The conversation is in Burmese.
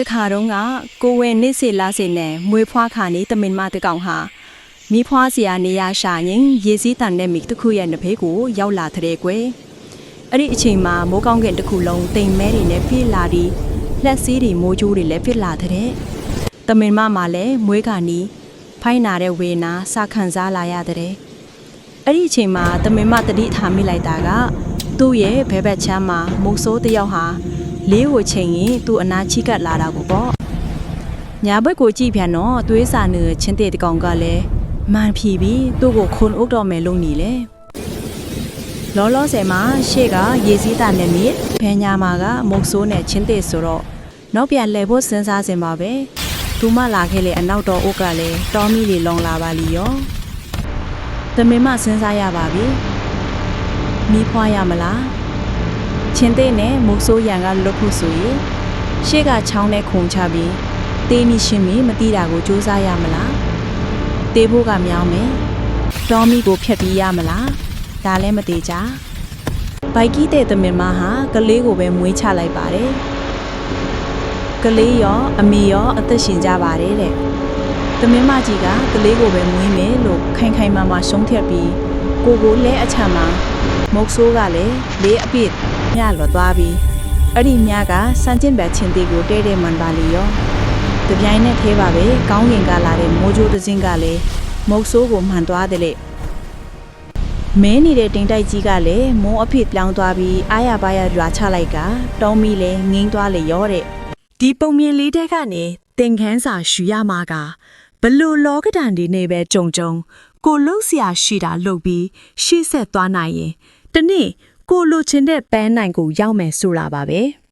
တခါတုန်းကကိုဝဲနေစေလာစေနဲ့မွေဖွားခါနေတမင်မတကောင်ဟာမိဖွားစရာနေရာရှာရင်ရေစည်းတန်တဲ့မိတစ်ခုရဲ့နဖေးကိုရောက်လာတဲ့ကွယ်အဲ့ဒီအချိန်မှာမိုးကောင်းကင်တစ်ခုလုံးတိမ်မဲတွေနဲ့ပြည့်လာပြီးလက်စည်းတွေမိုးကြိုးတွေလည်းပြစ်လာတဲ့တမင်မမှာလည်းမွေးကနီးဖိုင်းနာတဲ့ဝေနာစာခံစားလာရတဲ့အဲ့ဒီအချိန်မှာတမင်မတတိထားမိလိုက်တာကသူ့ရဲ့ဘဲဘက်ချမ်းမှာမုတ်ဆိုးတစ်ယောက်ဟာ လေးကိုချိန်ရင်သူ့အနာချိကတ်လာတာကိုပေါ့ညာဘက်ကိုကြည့်ပြန်တော့သွေးစာနေချင်းတဲ့တကောင်ကလည်းမန်ဖြီပြီးသူ့ကိုခွန်အုပ်တော်မယ်လို့နေလေလောလောဆယ်မှာရှေ့ကရေစည်းတာနဲ့မြစ်ဖဲညာမာကမုတ်ဆိုးနဲ့ချင်းတဲ့ဆိုတော့နောက်ပြန်လှည့်ဖို့စဉ်းစားစင်ပါပဲသူမလာခဲ့လေအနောက်တော်အုပ်ကလည်းတော်မီတွေလုံလာပါလီရောတမင်မစဉ်းစားရပါပြီမိဖွားရမလား ချင်းတဲ့နဲ့မုတ်ဆိုးရံကလွတ်ဖို့ဆိုရင်ရှေ့ကချောင်းနဲ့ခုန်ချပြီးတေးမိရှင်မီမတိတာကိုစူးစမ်းရမလားတေးဖို့ကမြောင်းမယ်တောမီကိုဖျက်ပြီးရမလားဒါလည်းမသေးကြဘိုက်ကီးတဲ့သမင်မဟာကလေးကိုပဲမွေးချလိုက်ပါတယ်ကလေးရောအမေရောအသက်ရှင်ကြပါတယ်တဲ့သမင်မကြီးကကလေးကိုပဲမွေးမယ်လို့ခိုင်ခိုင်မာမာရှုံးထက်ပြီးကိုကိုလဲအချမ်းမှာမုတ်ဆိုးကလည်းလေးအပြစ် ညလွတ်သွားပြီးအဲ့ဒီမြကစမ်းကျင်ဘက်ချင်းတီကိုတဲတဲမှန်ပါလီရော တပြိုင်နက်သေးပါပဲကောင်းကင်ကလာတဲ့မိုးကြိုးတစ်စင်းကလည်းမုတ်ဆိုးကိုမှန်သွားတယ်လေမဲနေတဲ့တင်တိုက်ကြီးကလည်းမိုးအဖြစ်ပြောင်းသွားပြီးအာရပါရရွာချလိုက်ကတောင်းမီလဲငိမ့်သွားလေရောတဲ့ ဒီပုံမြင်လေးတဲ့ကနေသင်ခန်းစာရှူရမှာကဘလို့လောကဒန်ဒီနေပဲကြုံကြုံကိုလှုပ်เสียရှိတာလှုပ်ပြီးရှေ့ဆက်သွားနိုင်ရင်တနေ့ ကိုလိုချင်တဲ့ပန်းနိုင်ကိုရောက်မယ်ဆိုတာပါပဲ။